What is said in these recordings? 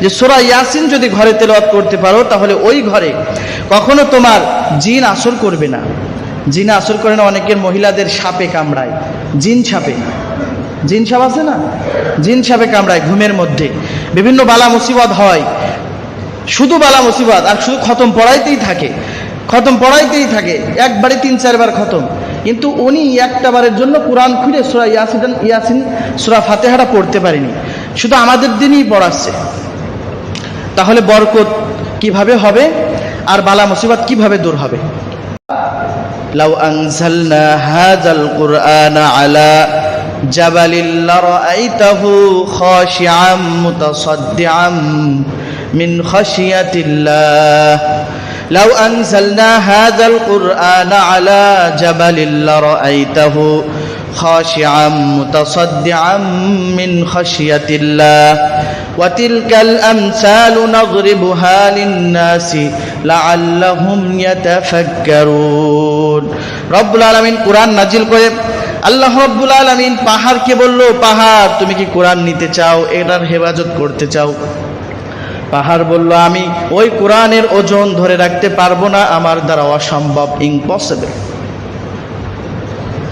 যে সোরা ইয়াসিন যদি ঘরে তেলাওয়াত করতে পারো, তাহলে ওই ঘরে কখনো তোমার জিন আসর করবে না। জিন আসর করে না, অনেকের মহিলাদের সাপে কামড়ায়। জিন সাপে। জিন সাপ আছে না? জিন সাপে কামড়ায় ঘুমের মধ্যে। বিভিন্ন বালা মুসিবত হয়। শুধু বালা মুসিবত, আর শুধু খতম পড়াইতেই থাকে। খতম পড়াইতেই থাকে। একবারে তিন, চারবার খতম। কিন্তু উনি একটা বারের জন্য কোরআন খুঁড়ে সোরা ইয়াসিন ইয়াসিন, সুরা ফাতেহারা পড়তে পারেনি। শুধু আমাদের দিনই পড়াচ্ছে। তাহলে বরকত কীভাবে হবে? আর বালা মুসিবত কীভাবে দূর হবে? লাউ আনজালনা হাযাল কুরআনা আলা জাবালিল লারাইতাহু খাশিআম মুতাসাদদিআম মিন খাশিয়াতিল্লাহ। লাউ আনজালনা হাযাল কুরআনা আলা জাবালিল লারাইতাহু খাশিআম মুতাসাদদিআম মিন খাশিয়াতিল্লাহ। وتلك الأمثال نضربها للناس لعلهم يتفكرون رب العالمين কোরআন নাজিল করে আল্লাহ রব্বুল আলমিন পাহাড়কে বলল পাহাড় তুমি কি কোরআন নিতে চাও এটার হেফাজত করতে চাও পাহাড় বলল আমি ওই কোরআনের ওজন ধরে রাখতে পারবো না আমার দ্বারা অসম্ভব ইম্পসিবল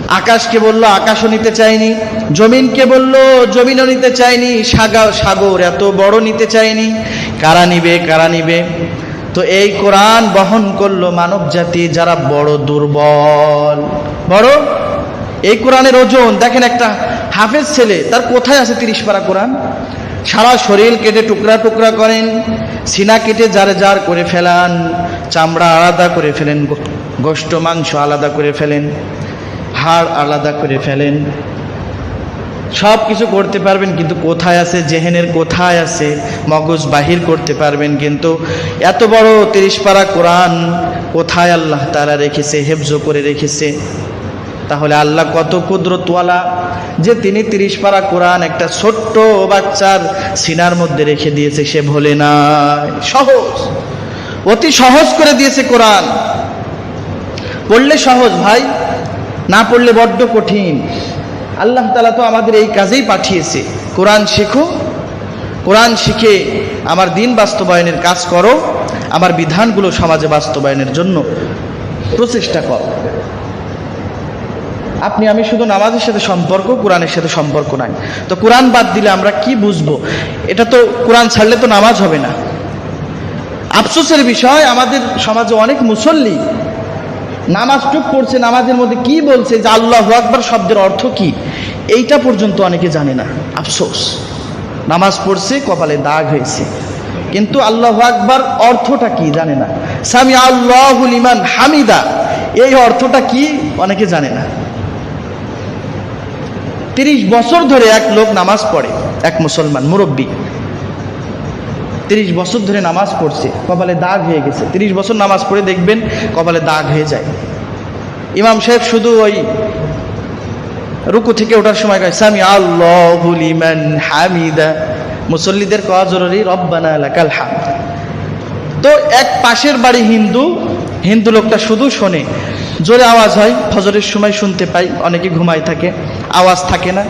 আকাশকে বলল, আকাশও নিতে চাইনি, জমিনকে বলল, জমিনও নিতে চাইনি সাগর সাগর এত বড় নিতে চাইনি। কারা নিবে কারা নিবে? তো এই কোরআন বহন করল মানব জাতি, যারা বড় দুর্বল। বড়? এই কোরআনের ওজন, দেখেন একটা হাফেজ ছেলে, তার কোথায় আছে তিরিশ পারা কোরআন? সারা শরীর কেটে টুকরা টুকরা করেন, সিনা কেটে যার যার করে ফেলান, চামড়া আলাদা করে ফেলেন গোষ্ঠ মাংস আলাদা করে ফেলেন। হাড় আলাদা করে ফেলেন। সব কিছু করতে পারবেন, কিন্তু কোথায় আছে? জেহেনের কোথায় আছে? মগজ বাহির করতে পারবেন, কিন্তু এত বড় তিরিশ পারা কোরআন কোথায় আল্লাহ তারা রেখেছে, হেফজ করে রেখেছে? তাহলে আল্লাহ কত কুদরতওয়ালা যে তিনি তিরিশ পারা কোরআন একটা ছোট্ট বাচ্চার সিনার মধ্যে রেখে দিয়েছে, সে ভোলে না। সহজ। অতি সহজ করে দিয়েছে কোরআন। পড়লে সহজ, ভাই। না পড়লে বড্ড কঠিন। আল্লাহ তালা তো আমাদের এই কাজেই পাঠিয়েছে। কোরআন শেখো, কোরআন শিখে আমার দিন বাস্তবায়নের কাজ করো, আমার বিধানগুলো সমাজে বাস্তবায়নের জন্য প্রচেষ্টা করো। আপনি, আমি শুধু নামাজের সাথে সম্পর্ক, কোরআনের সাথে সম্পর্ক নাই। তো কোরআন বাদ দিলে আমরা কি বুঝব? এটা তো কোরআন ছাড়লে তো নামাজ হবে না। আফসোসের বিষয়, আমাদের সমাজে অনেক মুসল্লি নামাজ টুক পড়ছে, নামাজের মধ্যে কি বলছে? যে আল্লাহ আকবর শব্দের অর্থ কি? এইটা পর্যন্ত অনেকে জানে না। আফসোস। নামাজ পড়ছে, কপালে দাগ হয়েছে। কিন্তু আল্লাহ আকবর অর্থটা কি জানে না। সামি আল্লাহ ইমান হামিদা। এই অর্থটা কি? অনেকে জানে না। তিরিশ বছর ধরে এক লোক নামাজ পড়ে, এক মুসলমান মুরব্বী। তিরিশ বছর ধরে নামাজ পড়ছে, কপালে দাগ হয়ে গেছে। তিরিশ বছর নামাজ পড়ে দেখবেন কপালে দাগ হয়ে যায়। ইমাম সাহেব শুধু ওই রুকু থেকে ওঠার সময় কয়, সামি আল্লাহুল ইমান হামিদা। মুসল্লিদের কওয়া জরুরি, রব্বানা লাকাল হামদ। তো এক পাশের বাড়ি হিন্দু হিন্দু লোকটা শুধু শোনে। জোরে আওয়াজ হয়, ফজরের সময় শুনতে পাই, অনেকে ঘুমায় থাকে, আওয়াজ থাকে না।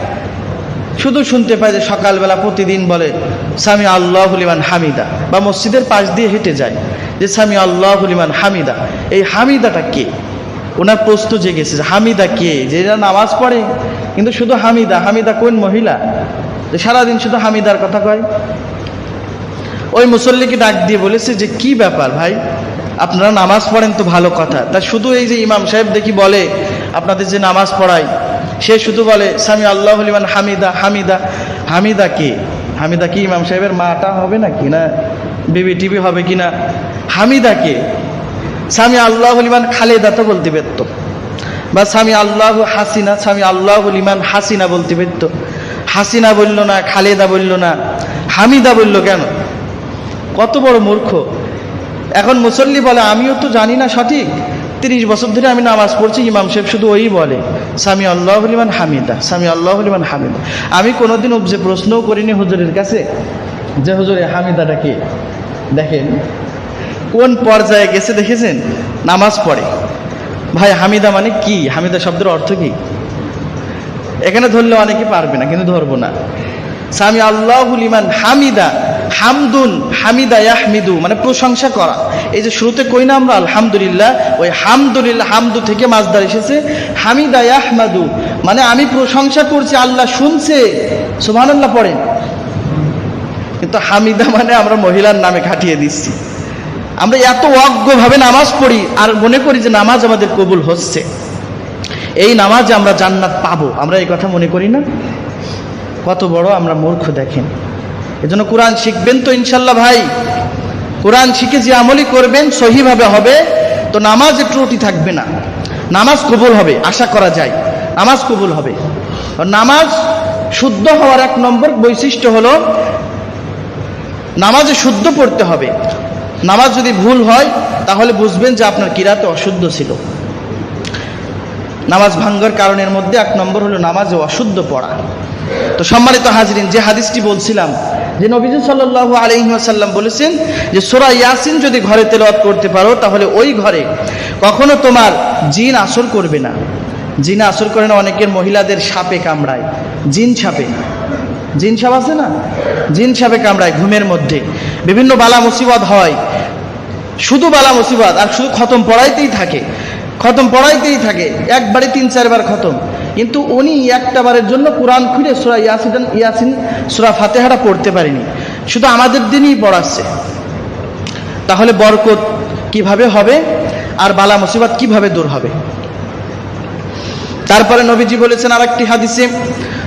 শুধু শুনতে পাই যে সকালবেলা প্রতিদিন বলে, স্বামী আল্লাহ হুলিমান হামিদা। বা মসজিদের পাশ দিয়ে হেঁটে যায়, যে, স্বামী আল্লাহ হুলিমান হামিদা। এই হামিদাটা কে? ওনার প্রশ্ন জেগেছে হামিদা কে? যে নামাজ পড়ে, কিন্তু শুধু হামিদা হামিদা কোন মহিলা? যে, সারাদিন শুধু হামিদার কথা কয়। ওই মুসল্লিকে ডাক দিয়ে বলেছে যে, কি ব্যাপার ভাই? আপনারা নামাজ পড়েন তো ভালো কথা। তা শুধু এই যে ইমাম সাহেব দেখি বলে, আপনাদের যে নামাজ পড়ায় সে শুধু বলে স্বামী আল্লাহ ইমান হামিদা হামিদা। হামিদা কে? হামিদা কি ইমাম সাহেবের মাটা হবে না কি না বিবি টিভি হবে কি না? হামিদা কে? স্বামী আল্লাহ ইমান খালেদা তো বলতে পারতো। বা স্বামী আল্লাহ হাসিনা স্বামী আল্লাহ ইমান হাসিনা বলতে পারতো। হাসিনা বলল না, খালেদা বলল না। হামিদা বলল কেন? কত বড় মূর্খ। এখন মুসল্লি বলে, আমিও তো জানি না সঠিক। তিরিশ বছর ধরে আমি নামাজ পড়ছি, ইমাম সাহেব শুধু ওই বলে। স্বামী আল্লাহ ইমান হামিদা স্বামী আল্লাহ ইমান হামিদা। আমি কোনোদিন যে প্রশ্নও করিনি হুজুরের কাছে যে, হুজুরে হামিদাটা কি? দেখেন, কোন পর্যায়ে গেছে দেখেছেন? নামাজ পড়ে। ভাই, হামিদা মানে কি? হামিদা শব্দের অর্থ কি? এখানে ধরলে অনেকে পারবে না, কিন্তু ধরবো না। স্বামী আল্লাহুল ইমান হামিদা হামদুন হামিদা ইয়াহমিদু মানে প্রশংসা করা। এই যে শুরুতে কই না আমরা? আলহামদুলিল্লাহ। ওই হামদুলিল্লাহ, হামদু থেকে মাছদার এসেছে। হামিদা ইয়াহমাদু মানে আমি প্রশংসা করছি, আল্লাহ শুনছে। সুবহানাল্লাহ পড়েন। কিন্তু হামিদা মানে আমরা মহিলার নামে খাটিয়ে দিচ্ছি। আমরা এত অজ্ঞভাবে নামাজ পড়ি আর মনে করি যে নামাজ আমাদের কবুল হচ্ছে। এই নামাজে আমরা জান্নাত পাবো। আমরা এই কথা মনে করি না? কত বড় আমরা মূর্খ দেখেন। এজন্য কোরআন শিখবেন তো ইনশাল্লাহ ভাই। কোরআন শিখে যে আমলই করবেন, সহিভাবে হবে, তো নামাজে ত্রুটি থাকবে না। নামাজ কবুল হবে, আশা করা যায়। নামাজ কবুল হবে। নামাজ শুদ্ধ হওয়ার এক নম্বর বৈশিষ্ট্য হলো, নামাজে শুদ্ধ পড়তে হবে। নামাজ যদি ভুল হয়, তাহলে বুঝবেন যে আপনার কিরাতে অশুদ্ধ ছিল। নামাজ ভাঙ্গার কারণের মধ্যে এক নম্বর হলো নামাজে অশুদ্ধ পড়া। তো সম্মানিত হাজরিন, যে হাদিসটি বলছিলাম, যে নবীজ সাল্লাহ আলহিহাসাল্লাম বলেছেন যে সোরা ইয়াসিন যদি ঘরে তেলাওয়াত করতে পারো, তাহলে ওই ঘরে কখনো তোমার জিন আসর করবে না। জিন আসর করে না, অনেকের মহিলাদের সাপে কামড়ায়। জিন সাপে। জিন সাপ আছে না? জিন সাপে কামড়ায় ঘুমের মধ্যে। বিভিন্ন বালা মুসিবত হয়। শুধু বালা মুসিবত, আর শুধু খতম পড়াইতেই থাকে। খতম পড়াইতেই থাকে। একবারে তিন চারবার খতম। কিন্তু উনি একটা বারের জন্য কোরআন খুলে সুরা ইয়াসিন ইয়াসিন, সুরা ফাতেহাটা পড়তে পারেনি। শুধু আমাদের দিনই পড়াচ্ছে। তাহলে বরকত কীভাবে হবে? আর বালা মুসিবত কীভাবে দূর হবে? তারপরে নবীজি বলেছেন আরেকটি হাদিসে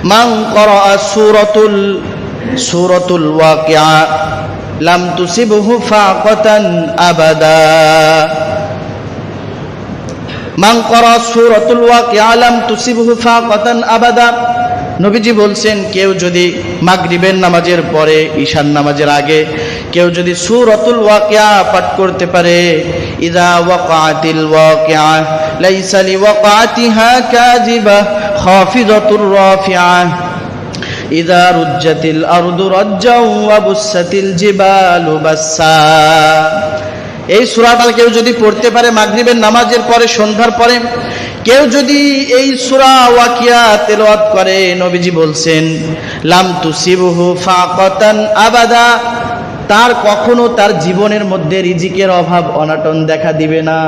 মাং কর সুরতুল সুরতুল ওয়াকিয়া লাম তুসিবহু ফাকাতান আবাদা। মান করা সুরতুল ওয়াকিয়া লাম তুসিবহু ফাকাতান আবাদা। নবীজি বলছেন, কেউ যদি মাগরিবের নামাজের পরে ঈশান নামাজের আগে কেউ যদি সুর সুরতুল ওয়াকিয়া পাঠ করতে পারে ইদা ওয়াকাতিল ওয়াকিয়া, লাইসা লিওয়াকাতিহা কাযিবা খাফিদাতুর রাফিআ। ইদা রুজ্জাতিল আরদু রাজ্জাও ওয়া বুসাতিল জিবালু বাসসা। এই সুরাটাল কেউ যদি পড়তে পারে মাগরিবের নামাজের পরে, সন্ধ্যার পরে, কেউ যদি এই সুরা ওয়াকিয়া তেলাওয়াত করে, নবীজি বলছেন, লাম তুসিবহু ফাকাতান আবাদা, তার কখনো তার জীবনের মধ্যে রিজিকের অভাব অনাটন দেখা দিবে না।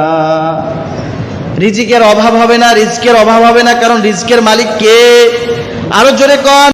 রিজিকের অভাব হবে না, রিজকের অভাব হবে না, কারণ রিজকের মালিক কে? আরও জোরে কন।